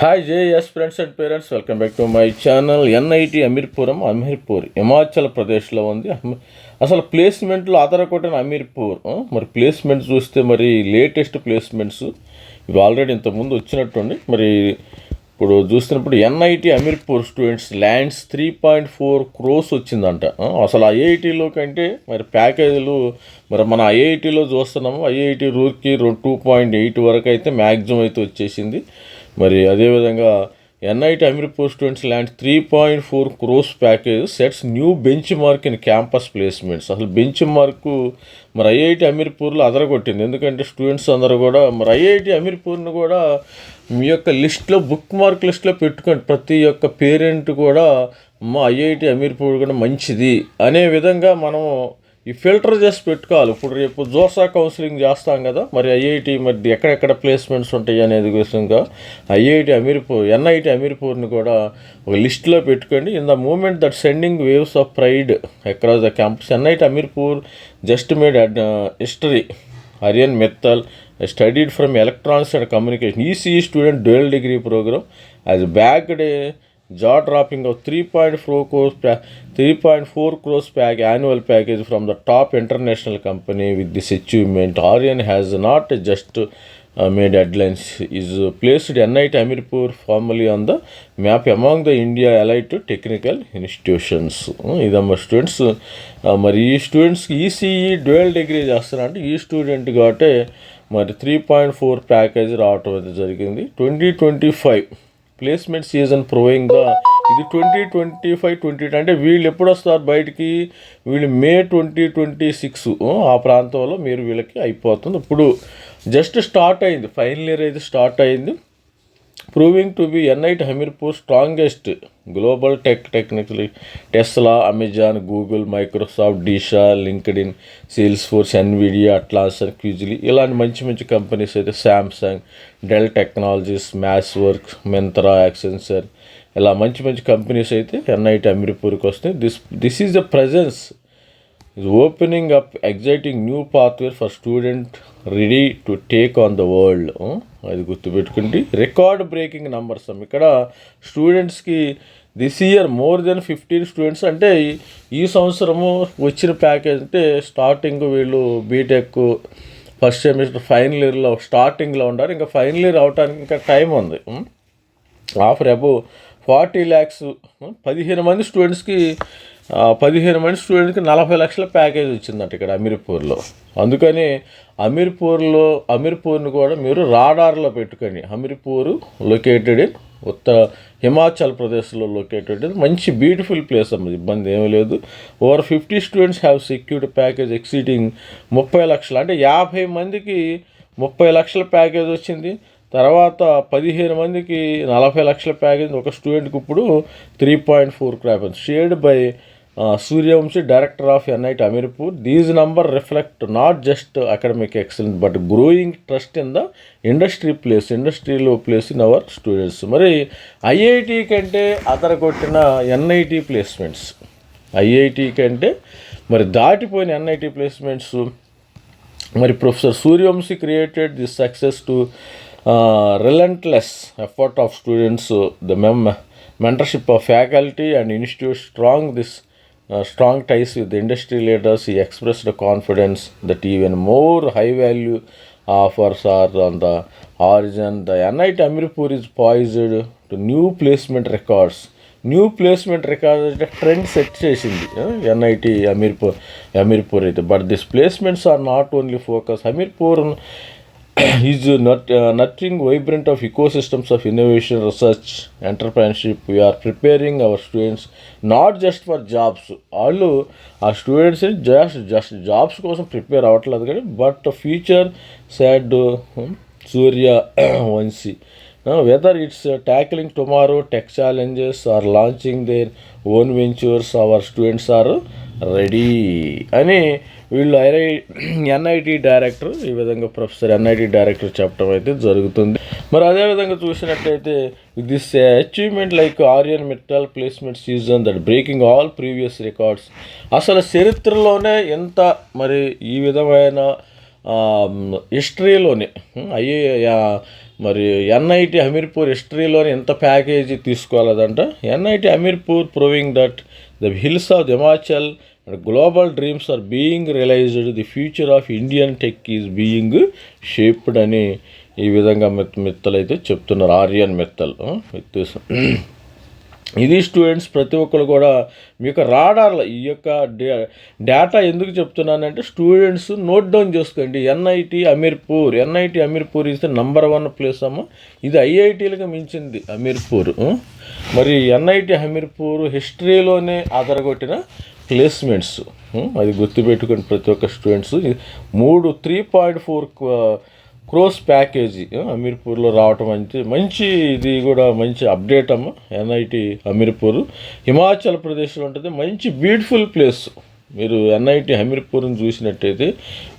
Hi JS friends and parents welcome back to my channel NIT Amirpuram Hamirpur Himachal ప్రదేశ్లో ఉంది. అసలు ప్లేస్మెంట్లో ఆధారకొట్టిన అమీర్పూర్ మరి placement చూస్తే మరి లేటెస్ట్ ప్లేస్మెంట్స్ ఇవి ఆల్రెడీ ఇంతకుముందు వచ్చినట్టుండి మరి ఇప్పుడు చూస్తున్నప్పుడు NIT Hamirpur students lands three point four crores వచ్చిందంట. అసలు ఐఐటిలో కంటే మరి ప్యాకేజీలు మరి మన ఐఐటిలో చూస్తున్నాము IIT Roorkee two point eight వరకు అయితే మ్యాక్సిమం అయితే వచ్చేసింది. మరి అదేవిధంగా NIT Hamirpur students land three point four crores package sets new bench mark in campus placements. అసలు బెంచ్ మార్కు మరి ఐఐటి అమీర్పూర్లో అదరగొట్టింది. ఎందుకంటే స్టూడెంట్స్ అందరూ కూడా మరి ఐఐటి అమీర్పూర్ని కూడా మీ యొక్క లిస్ట్లో బుక్ మార్క్ లిస్ట్లో పెట్టుకోండి. ప్రతి ఒక్క పేరెంట్ కూడా మా ఐఐటి అమీర్పూర్ కూడా మంచిది. అనే విధంగా మనము ఈ ఫిల్టర్ చేసి పెట్టుకోవాలి. ఇప్పుడు రేపు జోసా కౌన్సిలింగ్ చేస్తాం కదా మరి ఐఐటి మరి ఎక్కడెక్కడ ప్లేస్మెంట్స్ ఉంటాయి అనేది విషయంగా ఐఐటి అమీర్పూర్ ఎన్ఐటి అమీర్పూర్ని కూడా ఒక లిస్ట్లో పెట్టుకోండి. In the moment that sending waves of pride across the campus NIT Hamirpur just made history Aryan Mittal studied from electronics and communication. ECE student dual degree program as back day jaw dropping of three point four crores ప్యా three point four crores pack annual package from the top international company with this achievement Aryan has not just made headlines is placed NIT Hamirpur formally on the map among the India elite technical institutions ఇదమ్మ students మరి ఈ స్టూడెంట్స్కి ECE dual degree చేస్తారంటే ఈ student కాబట్టి మరి three point four package రావటం అయితే జరిగింది. Twenty twenty five placement season ప్రోయింగ్గా the ఇది ట్వంటీ ట్వంటీ ఫైవ్ ట్వంటీ అంటే వీళ్ళు ఎప్పుడు వస్తారు బయటికి? వీళ్ళు మే ట్వంటీ ట్వంటీ సిక్స్ ఆ ప్రాంతంలో మీరు వీళ్ళకి అయిపోతుంది. ఇప్పుడు జస్ట్ స్టార్ట్ అయింది. ఫైనల్ ఇయర్ అయితే స్టార్ట్ అయింది. Proving to be NIT Hamirpur strongest global tech technically Tesla Amazon Google Microsoft D E Shaw LinkedIn Salesforce Nvidia Atlassian క్యూజిలీ ఇలాంటి మంచి మంచి కంపెనీస్ అయితే Samsung Dell technologies MathWorks Myntra Accenture ఇలా మంచి మంచి కంపెనీస్ అయితే ఎన్ఐటి అమీర్పూర్కి వస్తాయి this this is the presence is opening up exciting new pathways for student ready to take on the world అది గుర్తుపెట్టుకుంటే రికార్డ్ బ్రేకింగ్ నంబర్స్ ఇక్కడ స్టూడెంట్స్కి this year more than fifteen students అంటే ఈ- సంవత్సరము వచ్చిన ప్యాకేజ్ అంటే స్టార్టింగ్ వీళ్ళు బీటెక్ ఫస్ట్ సెమిస్టర్ ఫైనల్ ఇయర్లో స్టార్టింగ్లో ఉన్నారు. ఇంకా ఫైనల్ ఇయర్ అవడానికి ఇంకా టైం ఉంది. Hmm? Offer above forty lakhs పదిహేను మంది స్టూడెంట్స్కి పదిహేను మంది స్టూడెంట్స్కి నలభై లక్షల ప్యాకేజ్ వచ్చిందంట ఇక్కడ అమీర్పూర్లో. అందుకని అమీర్పూర్లో అమీర్పూర్ని కూడా మీరు రాడార్లో పెట్టుకొని అమీర్పూర్ లొకేటెడ్ ఇన్ ఉత్తర హిమాచల్ ప్రదేశ్లో లొకేటెడ్ మంచి బ్యూటిఫుల్ ప్లేస్ అమ్మ ఇబ్బంది ఏమీ లేదు. Over fifty students have secured package exceeding ముప్పై లక్షలు. అంటే యాభై మందికి ముప్పై లక్షల ప్యాకేజ్ వచ్చింది. తర్వాత పదిహేను మందికి నలభై లక్షల ప్యాకేజ్ ఒక స్టూడెంట్కి ఇప్పుడు three point four crore shared by Suryavanshi director of NIT Ameerpur. These number reflect not just academic excellence but growing trust in the industry place ఇండస్ట్రీలో ప్లేస్ ఇన్ అవర్ స్టూడెంట్స్ మరి ఐఐటి కంటే అదరగొట్టిన ఎన్ఐటి ప్లేస్మెంట్స్ ఐఐటి కంటే మరి దాటిపోయిన NIT placements మరి professor Suryavanshi created this success to relentless effort of students the మెమ్ mentorship of faculty and institute strong this strong ties with industry leaders ఈ expressed confidence that even more high value offers are on the horizon the NIT Hamirpur is poised to new placement records new placement record అంటే trend set చేసింది NIT Ameerpur Ameerpur అయితే. But this placements are not only focus Hamirpur is nut nothing vibrant of ecosystems of innovation research entrepreneurship we are preparing our students not just for jobs వాళ్ళు ఆ students just just jobs కోసం prepare అవ్వట్లేదు కానీ but future said Suryavanshi whether it's tackling tomorrow tech challenges or launching their own ventures our students are ready అని వీళ్ళు ఐఐ NIT director ఈ విధంగా ప్రొఫెసర్ ఎన్ఐటి డైరెక్టర్ చెప్పడం అయితే జరుగుతుంది. మరి అదేవిధంగా చూసినట్లయితే this achievement like Aryan Mittal placement season that breaking all previous records అసలు చరిత్రలోనే ఎంత మరి ఈ విధమైన హిస్టరీలోనే అయ్యే మరి ఎన్ఐటి హమీర్పూర్ హిస్టరీలోనే ఎంత package తీసుకోలేదంట. NIT Hamirpur proving that the hills of Himachal and global dreams are being realized the future of Indian tech is being shaped అని ఈ విధంగా మిత్ మిత్తలు అయితే చెప్తున్నారు. ఆర్యన్ మిత్తల్ విత్ ఇది స్టూడెంట్స్ ప్రతి ఒక్కరు కూడా మీ యొక్క రాడార్ల ఈ యొక్క డే డేటా ఎందుకు చెప్తున్నానంటే స్టూడెంట్స్ నోట్ డౌన్ చేసుకోండి. ఎన్ఐటి అమీర్పూర్ ఎన్ఐటి అమీర్పూర్ ఇస్తే నంబర్ వన్ ప్లేస్ అమ్మ. ఇది ఐఐటీలకు మించింది అమీర్పూర్ మరి ఎన్ఐటి హమీర్పూర్ హిస్టరీలోనే అదరగొట్టిన ప్లేస్మెంట్స్ hmm? అది గుర్తుపెట్టుకుని ప్రతి ఒక్క స్టూడెంట్స్ మూడు three point four crores package అమీర్పూర్లో రావటం అంటే మంచి ఇది కూడా మంచి అప్డేట్ అమ్మ. ఎన్ఐటి అమీర్పూర్. హిమాచల్ ప్రదేశ్లో ఉంటుంది. మంచి బ్యూటిఫుల్ ప్లేస్ మీరు ఎన్ఐటి హమీర్పూర్ని చూసినట్టయితే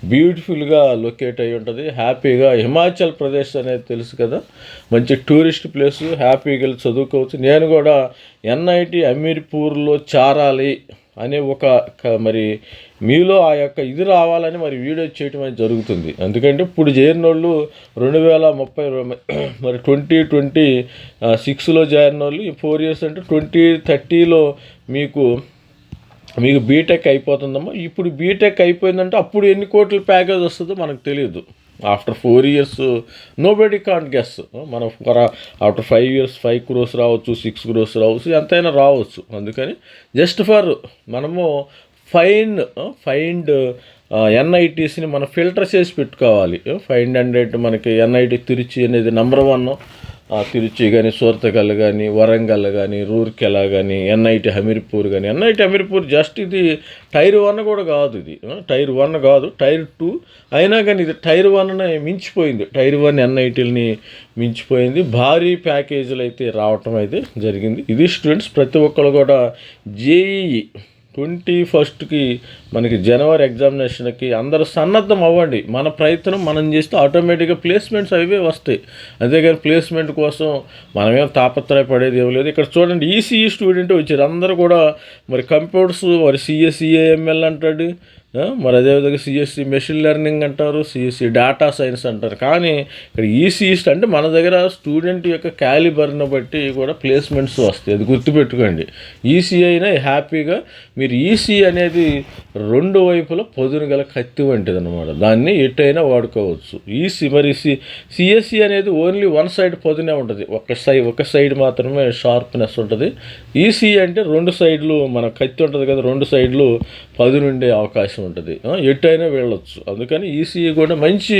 బ్యూటిఫుల్గా లొకేట్ అయి ఉంటుంది. హ్యాపీగా హిమాచల్ ప్రదేశ్ అనేది తెలుసు కదా. మంచి టూరిస్ట్ ప్లేస్ హ్యాపీగా చదువుకోవచ్చు. నేను కూడా ఎన్ఐటి అమీర్పూర్లో చారాలి. అనే ఒక క- మరి మీలో ఆ యొక్క ఇది రావాలని మరి వీడియో చేయటం అనేది జరుగుతుంది. ఎందుకంటే ఇప్పుడు చేరిన వాళ్ళు రెండు వేల ముప్పై మరి ట్వంటీ ట్వంటీ సిక్స్లో చేరిన వాళ్ళు ఫోర్ ఇయర్స్ అంటే ట్వంటీ థర్టీలో మీకు మీకు బీటెక్ అయిపోతుందమ్మా. ఇప్పుడు బీటెక్ అయిపోయిందంటే అప్పుడు ఎన్ని కోట్ల ప్యాకేజ్ వస్తుందో మనకు తెలియదు. After four years nobody can't guess మనం after five years five crores రావచ్చు సిక్స్ క్రోర్స్ రావచ్చు ఎంతైనా రావచ్చు. అందుకని జస్ట్ ఫర్ మనము ఫైండ్ ఫైండ్ ఎన్ఐటీస్ని మనం ఫిల్టర్ చేసి పెట్టుకోవాలి. ఫైండ్ హండ్రెడ్ మనకి ఎన్ఐటీ తిరుచి అనేది నెంబర్ వన్ తిరుచి కానీ సూర్తగల్ కానీ వరంగల్ కానీ రూర్కెలా కానీ ఎన్ఐటి హమీర్పూర్ కానీ ఎన్ఐటి హమీర్పూర్ జస్ట్ ఇది టైర్ వన్ కూడా కాదు ఇది. టైర్ వన్ కాదు టైర్ టూ. అయినా కానీ ఇది టైర్ వన్ మించిపోయింది. టైర్ వన్ ఎన్ఐటీలని మించిపోయింది. భారీ ప్యాకేజీలు అయితే రావటం అయితే జరిగింది. ఇది స్టూడెంట్స్ ప్రతి ఒక్కరు కూడా జేఈఈ ట్వంటీ ఫస్ట్కి మనకి జనవరి ఎగ్జామినేషన్కి అందరూ సన్నద్ధం అవ్వండి. మన ప్రయత్నం మనం చేస్తే ఆటోమేటిక్గా ప్లేస్మెంట్స్ అవే వస్తాయి. అంతేగాని ప్లేస్మెంట్ కోసం మనమేం తాపత్రయపడేది ఏం లేదు. ఇక్కడ చూడండి ఈసీఈ స్టూడెంట్ వచ్చారు. అందరూ కూడా మరి కంప్యూటర్స్ మరి సిఎస్ఈఏఎంఎల్ అంటాడు. మరి అదేవిధంగా సిఎస్సి మెషిన్ లెర్నింగ్ అంటారు సిఎస్సి డేటా సైన్స్ అంటారు. కానీ ఇక్కడ ఈసీఈస్ట్ అంటే మన దగ్గర స్టూడెంట్ యొక్క క్యాలిబర్ని బట్టి కూడా ప్లేస్మెంట్స్ వస్తాయి. అది గుర్తుపెట్టుకోండి. ఈసీ అయినా హ్యాపీగా మీరు ఈసీ అనేది రెండు వైపుల పొదును గల కత్తి వంటిది అనమాట దాన్ని ఎటైనా వాడుకోవచ్చు. ఈసీ మరి సి సిఎస్సి అనేది ఓన్లీ వన్ సైడ్ పొదునే ఉంటుంది. ఒక సైడ్ ఒక సైడ్ మాత్రమే షార్ప్నెస్ ఉంటుంది. ఈసీ అంటే రెండు సైడ్లు మన కత్తి ఉంటుంది కదా రెండు సైడ్లు పదునుండే అవకాశం ఉంటుంది. ఎట్టయినా వెళ్ళొచ్చు. అందుకని ఈసీఈ కూడా మంచి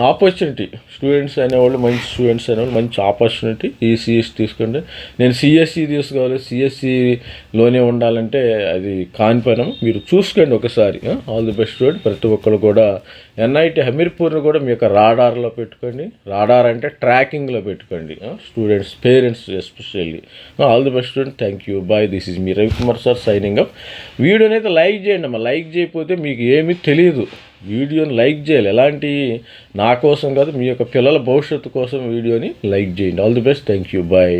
ఆపర్చునిటీ స్టూడెంట్స్ అనేవాళ్ళు మంచి స్టూడెంట్స్ అనేవాళ్ళు మంచి ఆపర్చునిటీ ఈసీఎస్ తీసుకోండి నేను సిఎస్సి తీసుకోవాలి సిఎస్సిలోనే ఉండాలంటే అది కాని పనం మీరు చూసుకోండి ఒకసారి ఆల్ ది బెస్ట్ స్టూడెంట్ ప్రతి ఒక్కరు కూడా ఎన్ఐటి హమీర్పూర్ని కూడా మీ యొక్క రాడార్లో పెట్టుకోండి. రాడార్ అంటే ట్రాకింగ్లో పెట్టుకోండి students parents especially all the best student thank you bye this is me Ravikumar sir signing up వీడియోని అయితే లైక్ చేయండి అమ్మా. లైక్ చేయకపోతే మీకు ఏమీ తెలియదు వీడియోని లైక్ చేయాలి. ఎలాంటి నా కోసం కాదు మీ యొక్క పిల్లల భవిష్యత్తు కోసం వీడియోని లైక్ చేయండి. All the best thank you bye